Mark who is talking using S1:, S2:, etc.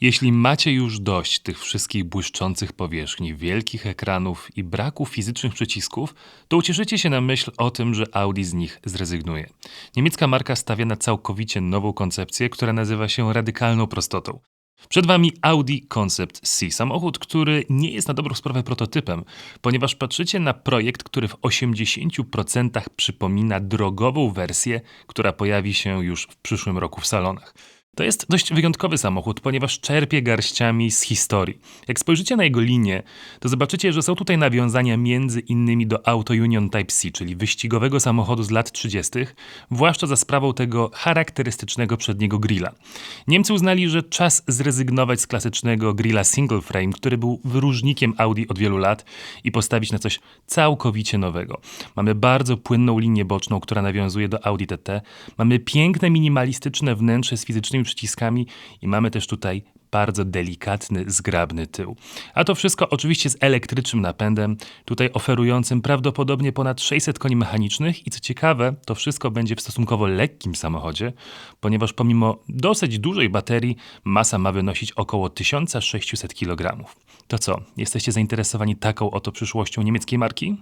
S1: Jeśli macie już dość tych wszystkich błyszczących powierzchni, wielkich ekranów i braku fizycznych przycisków, to ucieszycie się na myśl o tym, że Audi z nich zrezygnuje. Niemiecka marka stawia na całkowicie nową koncepcję, która nazywa się radykalną prostotą. Przed Wami Audi Concept C, samochód, który nie jest na dobrą sprawę prototypem, ponieważ patrzycie na projekt, który w 80% przypomina drogową wersję, która pojawi się już w przyszłym roku w salonach. To jest dość wyjątkowy samochód, ponieważ czerpie garściami z historii. Jak spojrzycie na jego linię, to zobaczycie, że są tutaj nawiązania między innymi do Auto Union Type C, czyli wyścigowego samochodu z lat 30., zwłaszcza za sprawą tego charakterystycznego przedniego grilla. Niemcy uznali, że czas zrezygnować z klasycznego grilla single frame, który był wyróżnikiem Audi od wielu lat i postawić na coś całkowicie nowego. Mamy bardzo płynną linię boczną, która nawiązuje do Audi TT. Mamy piękne minimalistyczne wnętrze z fizycznymi przyciskami i mamy też tutaj bardzo delikatny, zgrabny tył. A to wszystko oczywiście z elektrycznym napędem, tutaj oferującym prawdopodobnie ponad 600 koni mechanicznych i co ciekawe, to wszystko będzie w stosunkowo lekkim samochodzie, ponieważ pomimo dosyć dużej baterii masa ma wynosić około 1600 kg. To co, jesteście zainteresowani taką oto przyszłością niemieckiej marki?